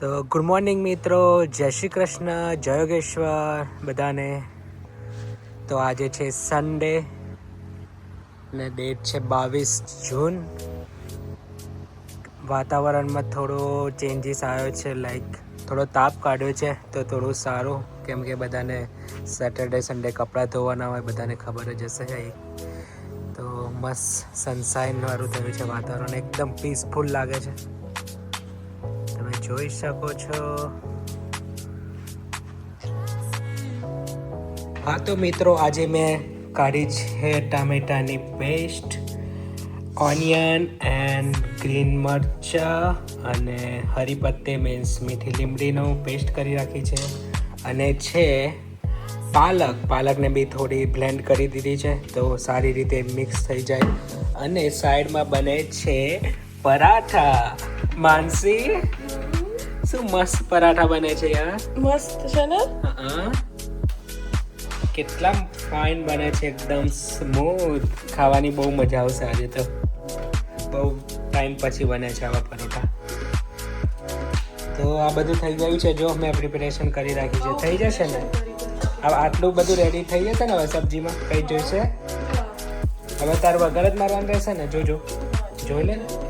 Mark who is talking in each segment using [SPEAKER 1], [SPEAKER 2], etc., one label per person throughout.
[SPEAKER 1] તો good morning મિત્રો. જય શ્રી કૃષ્ણ. જય યોગેશ્વર બધાને. તો આજે છે સન્ડે ને ડેટ છે બાવીસ જૂન. વાતાવરણમાં થોડો ચેન્જીસ આવ્યો છે લાઈક થોડો તાપ કાઢ્યો છે, તો થોડું સારું. કેમ કે બધાને સેટરડે સન્ડે કપડાં ધોવાના હોય, બધાને ખબર જ હશે તો મસ્ત સનસાઇન વાળું થયું છે, વાતાવરણ એકદમ પીસફુલ લાગે છે. જોઈ શકો છો. હા, તો મિત્રો, આજે મેં કાઢી છે ટામેટાની પેસ્ટ, ઓનિયન એન્ડ ગ્રીન મરચા અને હરી પત્તે મીન્સ મીઠી લીમડીનો પેસ્ટ કરી રાખી છે. અને છે પાલક. પાલકને બી થોડી બ્લેન્ડ કરી દીધી છે, તો સારી રીતે મિક્સ થઈ જાય. અને સાઈડમાં બને છે પરાઠા. માનસી? શું મસ્ત પરાઠા બને છે યાર?
[SPEAKER 2] મસ્ત છે ને?
[SPEAKER 1] હા કેટલા ફાઇન બને છે એકદમ સ્મૂથ ખાવાની બહુ મજા આવશે આજે તો. બહુ ટાઈમ પછી બને છે આવા પરોઠા. તો આ બધું થઈ ગયું છે જો મેં પ્રિપેરેશન કરી રાખી છે. થઈ જશે ને? હવે આટલું બધું રેડી થઈ જશે ને હવે સબ્જીમાં? કઈ જોઈશે? હવે તાર વગર જ મારવાનું રહેશે ને? જોજો જોઈ લે ને.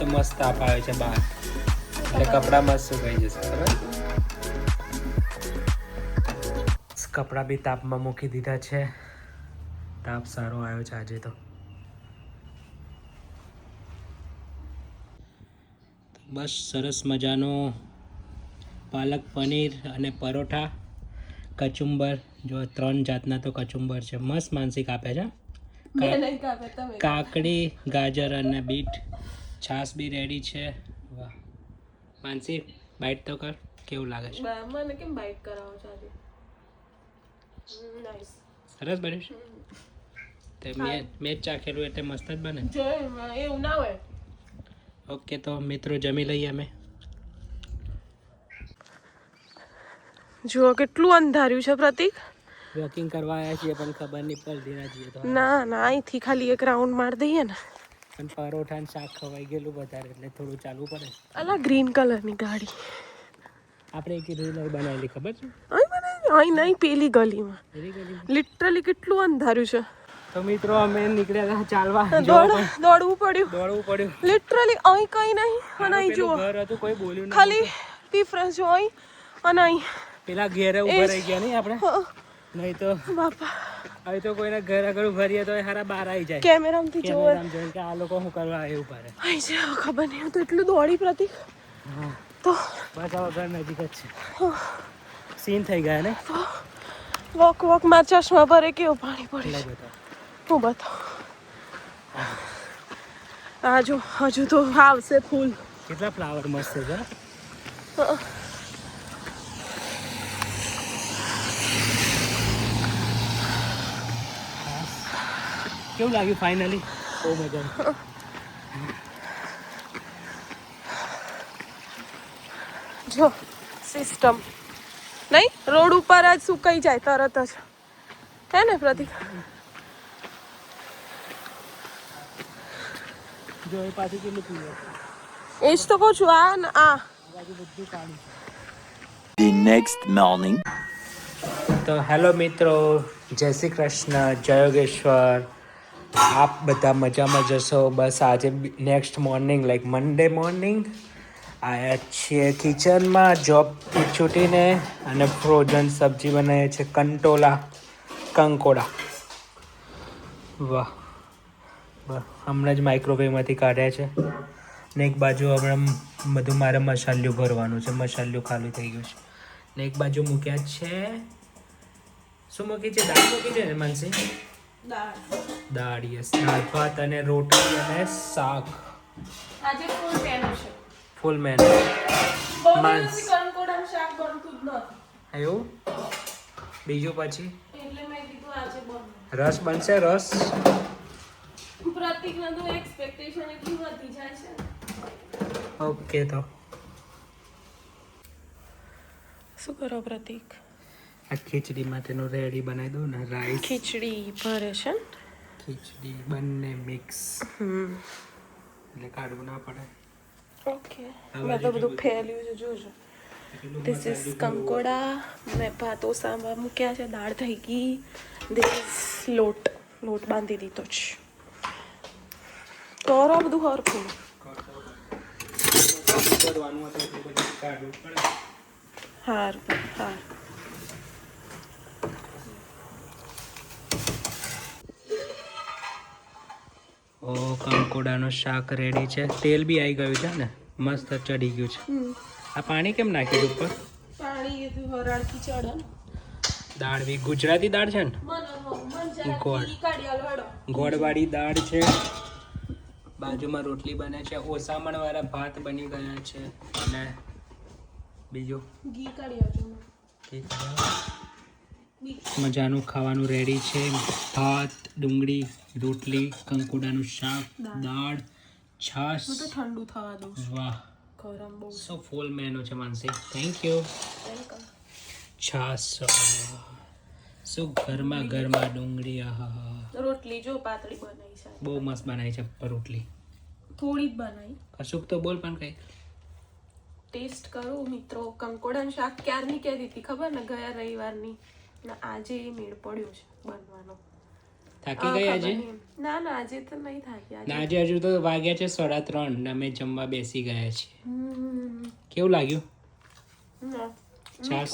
[SPEAKER 1] આજે મસ્ત તાપ આવે છે બહાર. એટલે કપડાં મસ્ત સુકાઈ જશે બરાબર કપડાં બી તાપમાં મૂકી દીધા છે. તાપ સારો આવ્યો છે આજે તો. બસ સરસ મજાનો પાલક પનીર અને પરોઠા કચુંબર. જો ત્રણ જાતના તો કચુંબર છે. મસ્ત માનસિક આપે છે કાકડી ગાજર અને બીટ. છાશ બી રેડી છે. વાહ. માનસી બાઈટ તો કર. કેવું લાગે છે?
[SPEAKER 2] બા- મને કેમ બાઈટ કરાવો છો આજે? નાઈસ
[SPEAKER 1] સરસ બન્યું છે? તે મેં મેં જ ચાખેલું એટલે મસ્ત જ બને.
[SPEAKER 2] જો એમાં એવું ના હોય.
[SPEAKER 1] ઓકે તો મિત્રો જમી લઈએ અમે.
[SPEAKER 2] જુઓ કેટલું અંધાર્યું છે પ્રતિક.
[SPEAKER 1] વોકિંગ કરવા આવ્યા છીએ પણ ખબર નહીં પડતી ના છીએ તો.
[SPEAKER 2] ના ના અહીંથી ખાલી એક રાઉન્ડ માર દઈએ ને.
[SPEAKER 1] પણ પરોઠા ને શાક ખવાઈ ગયેલું વધારે એટલે થોડું ચાલવું પડે.
[SPEAKER 2] અલા ગ્રીન કલરની ગાડી.
[SPEAKER 1] આપણે એક રીલ બનાવેલી ખબર છે?
[SPEAKER 2] અહીં નહીં પેલી ગલીમાં. લિટરલી કેટલું અંધાર્યું છે.
[SPEAKER 1] તો મિત્રો અમે નીકળ્યા હતા ચાલવા.
[SPEAKER 2] દોડ દોડવું પડ્યું.
[SPEAKER 1] દોડવું પડ્યું.
[SPEAKER 2] લિટરલી અહીં કઈ નહીં અને અહીં જુઓ.
[SPEAKER 1] ઘર હતું કોઈ બોલ્યું નહીં.
[SPEAKER 2] ખાલી ડિફરન્સ જો અહીં અને અહીં.
[SPEAKER 1] પેલા ઘેરે ઊભા રહી ગયા નહીં આપણે? નહીં તો
[SPEAKER 2] બાપા.
[SPEAKER 1] હવે તો કોઈના ઘર આગળ ઊભા રહીએ તો હારા બહાર આવી જાય.
[SPEAKER 2] કેમેરામાંથી જોવે.
[SPEAKER 1] કેમેરામાં કે આ લોકો શું કરવા આવ્યું ઊભા રહે.
[SPEAKER 2] અહીં છે ખબર નહીં તો એટલું દોડી પ્રતિક. તો
[SPEAKER 1] બસ હવે ઘર નજીક જ છે. સીન થઈ ગયા ને?
[SPEAKER 2] વોક વોકમાં ચશ્મા ભરે કેવું પાણી પડે
[SPEAKER 1] બતાવો.
[SPEAKER 2] હું બતાવું. આ હજુ તો આવશે ફૂલ.
[SPEAKER 1] કેટલા ફ્લાવર મસ્ત છે કેવું લાગ્યું ફાઇનલી બહુ મજા
[SPEAKER 2] જો સિસ્ટમ નહીં રોડ ઉપર જ સુકાઈ જાય તરત જ. હે ને પ્રતિક?
[SPEAKER 1] જો એ પાછી કેટલું પીવે?
[SPEAKER 2] એ જ તો કહું છું આ ને આ.
[SPEAKER 1] બધું
[SPEAKER 3] next morning.
[SPEAKER 1] તો હેલો મિત્રો જય શ્રી કૃષ્ણ જય યોગેશ્વર. આપ બધા મજામાં જશો? બસ આજે next morning like Monday morning આવ્યા છીએ કિચનમાં જોબ છૂટીને, અને ફ્રોઝન સબ્જી બનાવીએ છીએ, કંટોલા, કંકોડા. વાહ હમણાં જ માઇક્રોવેવમાંથી કાઢ્યા છે. ને એક બાજુ હમણાં બધું મારે મસાલ્યું ભરવાનું છે, મસાલ્યું ખાલી થઈ ગયું છે. ને એક બાજુ મૂક્યા છે. શું મૂકી છે? દાળ મૂકી છે ને માનસી? દાળ. યસ દાળ ભાત અને રોટલી અને શાક.
[SPEAKER 2] આજે ફૂલ મેનુ છે.
[SPEAKER 1] ફૂલ મેન માંસ.
[SPEAKER 2] દિવસથી શાક બનતું જ નથી.
[SPEAKER 1] આયો બીજું પછી?
[SPEAKER 2] એટલે મેં કીધું આજે બન
[SPEAKER 1] રસ બનશે રસ?
[SPEAKER 2] પ્રતિકના તો એક્સપેક્ટેશન એટલી વધી જાય છે
[SPEAKER 1] ઓકે તો.
[SPEAKER 2] શું કરો પ્રતિક?
[SPEAKER 1] આ ખીચડી માટેનું રેડી બનાવી દઉં ને રાઈસ
[SPEAKER 2] ખીચડી ભરે છે ને?
[SPEAKER 1] ખીચડી બંને મિક્સ એટલે કાઢવું ના પડે.
[SPEAKER 2] ઓકે મેં તો બધું ફેલ્યું છે જોજો. ધીસ ઇઝ કંકોડા મેં ભાતો સાંભા મૂક્યા છે દાળ થઈ ગઈ. ધીસ લોટ. લોટ બાંધી દીધો છે. કરો બધું હરખું. હાર હાર.
[SPEAKER 1] ઓ કંકોડાનું શાક રેડી છે. તેલ બી આવી ગયું છે ને? મસ્ત ચડી ગયું છે. આ પાણી કેમ નાખ્યું ઉપર?
[SPEAKER 2] પાણી હરાળથી ચડે
[SPEAKER 1] દાળ બી ગુજરાતી દાળ છે ને? ગોળ. ગોળવાળી દાળ છે. બાજુમાં રોટલી બને છે. ઓસામણ વાળા ભાત બની ગયા છે. અને બીજું?
[SPEAKER 2] ઘી કાઢી આવજો.
[SPEAKER 1] ઘી છે. મજાનું ખાવાનું રેડી છે. ભાત ડુંગળી રોટલી કંકુડાનું શાક દાળ. છાશ.
[SPEAKER 2] તો ઠંડુ થવા દઉં
[SPEAKER 1] વાહ.
[SPEAKER 2] ગરમ બહુ
[SPEAKER 1] સો ફૂલ મેનુ છે માનસી. થેન્ક યુ
[SPEAKER 2] વેલકમ
[SPEAKER 1] છાશ. શું ગરમા ગરમા ડુંગળી આહા
[SPEAKER 2] રોટલી જો પાતળી બનાવી છે.
[SPEAKER 1] બહુ મસ્ત બનાવી છે રોટલી.
[SPEAKER 2] થોડી જ બનાવી.
[SPEAKER 1] કશુંક તો બોલ પણ કઈ
[SPEAKER 2] ટેસ્ટ કરો મિત્રો. કંકોડાનું શાક ક્યારની કહેતી હતી ખબર ને? ગયા રવિવારની. ને આજે એ મેળ પડ્યો છે બનવાનો.
[SPEAKER 1] થાકી
[SPEAKER 2] ખબર
[SPEAKER 1] આજે
[SPEAKER 2] નહીં. ના ના આજે તો નહીં થાકી.
[SPEAKER 1] ને
[SPEAKER 2] આજે
[SPEAKER 1] આજે હજુ તો વાગ્યા છે સાડા ત્રણ ને અમે જમવા બેસી ગયા છીએ. કેવું લાગ્યું?
[SPEAKER 2] ના.
[SPEAKER 1] છાસ?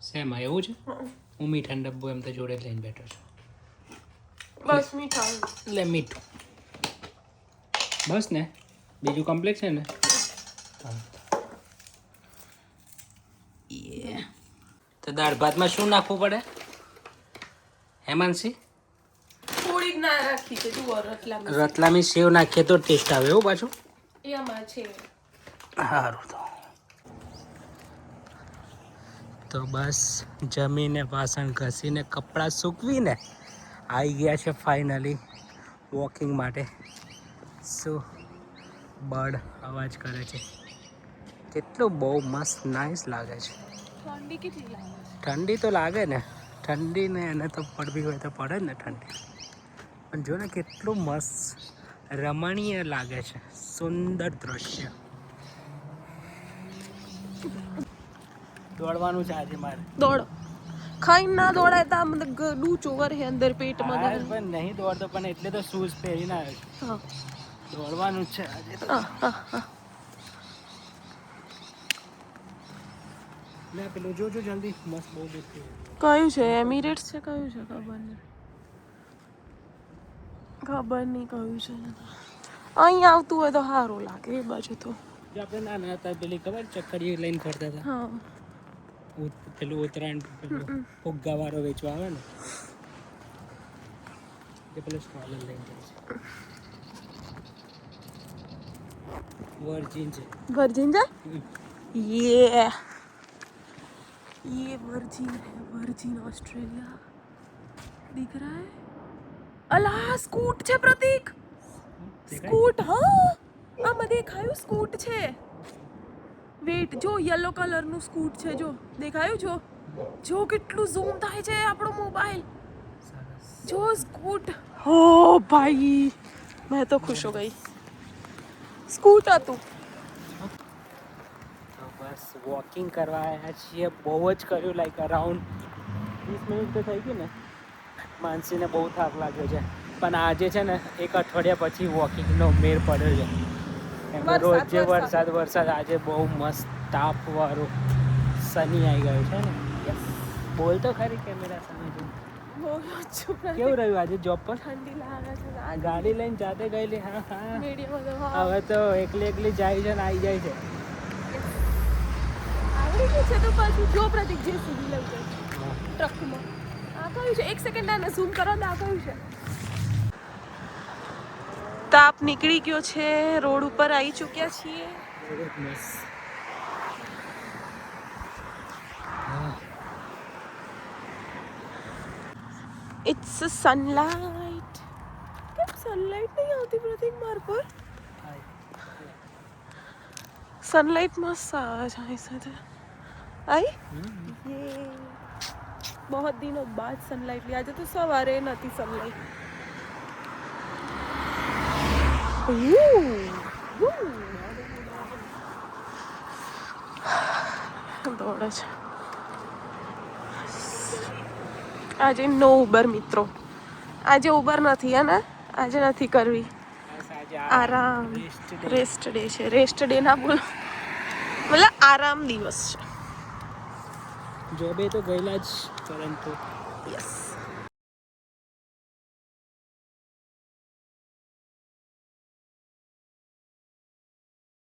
[SPEAKER 1] શેમાં એવું છે?
[SPEAKER 2] હું.
[SPEAKER 1] મીઠા ડબ્બો એમ તો જોડે લઈને બેઠો છું.
[SPEAKER 2] બસ મીઠા
[SPEAKER 1] એટલે મીઠું. બસ ને બીજું કોમ્પ્લેક્સ છે ને? Yeah. તો દાળ ભાતમાં શું નાખવું પડે? હેમાનસી
[SPEAKER 2] થોડીક ના રાખી છે જુઓ રતલામી
[SPEAKER 1] રતલામી સેવ નાખીએ તો ટેસ્ટ આવે એવું પાછું?
[SPEAKER 2] એમાં છે.
[SPEAKER 1] સારું તો. તો બસ જમીને વાસણ ઘસીને કપડાં સૂકવીને આવી ગયા છે ફાઇનલી વોકિંગ માટે. શું બર્ડ અવાજ કરે છે? કેટલું બહુ મસ્ત નાઇસ લાગે છે.
[SPEAKER 2] ઠંડી કેટલી લાગે
[SPEAKER 1] ઠંડી તો લાગે ને. ઠંડી ને એને તો પડવી હોય તો પડે ને ઠંડી. પણ જો ને કેટલું મસ્ત રમણીય લાગે છે. સુંદર દ્રશ્ય. દોડવાનું છે આજે મારે.
[SPEAKER 2] દોડો. ખાઈને ના દોડાય તા મતલબ ગડું ચોવર હે અંદર પેટમાં ગરમ.
[SPEAKER 1] પણ નહીં દોડતો પણ એટલે તો શૂઝ પહેરીને આવ્યો દોડવાનું છે આજે તો. લે પેલું જોજો જલ્દી મસ્ત બહુ દેખતી
[SPEAKER 2] કયું છે એમિરેટ્સ છે કયું છે ખબર નહીં ખબર નહીં કયું છે અહીં આવતું હોય તો સારું લાગે એ બાજુ તો
[SPEAKER 1] આપણે નાના હતા પેલી ખબર ચક્કરી લઈને ફરતા હતા
[SPEAKER 2] હા
[SPEAKER 1] પેલું ઉત્તરાયણ પેલું ફુગ્ગા વાળો વેચવા આવે ને તે પેલો સ્ટ્રોલર લઈને જાય છે વર્જિન છે
[SPEAKER 2] વર્જિન છે યે ये वर्जिन है वर्जिन ऑस्ट्रेलिया दिख रहा है અલા સ્કૂટ છે પ્રતીક સ્કૂટ હા આમાં દેખાયું સ્કૂટ છે વેટ જો યલો કલરનું સ્કૂટ છે જો દેખાયું જો જો કેટલું ઝૂમ થાય છે આપણો મોબાઈલ
[SPEAKER 1] સરસ
[SPEAKER 2] જો સ્કૂટ હો ભાઈ મેં તો ખુશ હો ગઈ સ્કૂટ હતું
[SPEAKER 1] તો બસ વોકિંગ કરવા આવ્યા છીએ. બહુ જ કર્યું લાઈક અરાઉન્ડ વીસ મિનિટ તો થઈ ગઈ ને? માનસીને બહુ થાક લાગ્યો છે. પણ આજે છે ને એક અઠવાડિયા પછી વોકિંગનો મેર પડ્યો છે. કેમ રોજ જે
[SPEAKER 2] વરસાદ.
[SPEAKER 1] વરસાદ આજે બહુ મસ્ત તાપવાળો સની આવી ગયો છે ને? બોલ તો ખરી કેમેરા સામે. કેવું રહ્યું આજે જોબ પર?
[SPEAKER 2] ઠંડી લાગે છે
[SPEAKER 1] ગાડી લઈને જાતે ગયેલી? હા હા. હવે તો એકલી એકલી જાય છે ને આવી જાય છે.
[SPEAKER 2] ગયું છે તો પાછું જો પ્રતિક જે સુધી લઈ જાય ટ્રકમાં આ કયું છે એક સેકન્ડ આને ઝૂમ કરો ને આ કયું છે તાપ નીકળી ગયો છે રોડ ઉપર આવી ચૂક્યા છીએ
[SPEAKER 1] બહુ જ મસ્ત હા
[SPEAKER 2] ઇટ્સ સનલાઇટ કેમ સનલાઇટ નહીં આવતી પ્રતિક માર પર સનલાઇટ મસ્ત આવે છે અહીં સાથે आई ये દિનો બાદ बाद सनलाइट આજે તો સવારે નથી સનલાઈટ સનલાઇટ દોડે છે. આજે નો ઉબર મિત્રો. આજે ઉબર નથી હે ને? આજે નથી કરવી. આરામ. રેસ્ટ ડે છે. રેસ્ટ ડે ના બોલો. મતલબ આરામ દિવસ છે.
[SPEAKER 1] જોબે તો ગયેલા જ પરંતુ.
[SPEAKER 2] યસ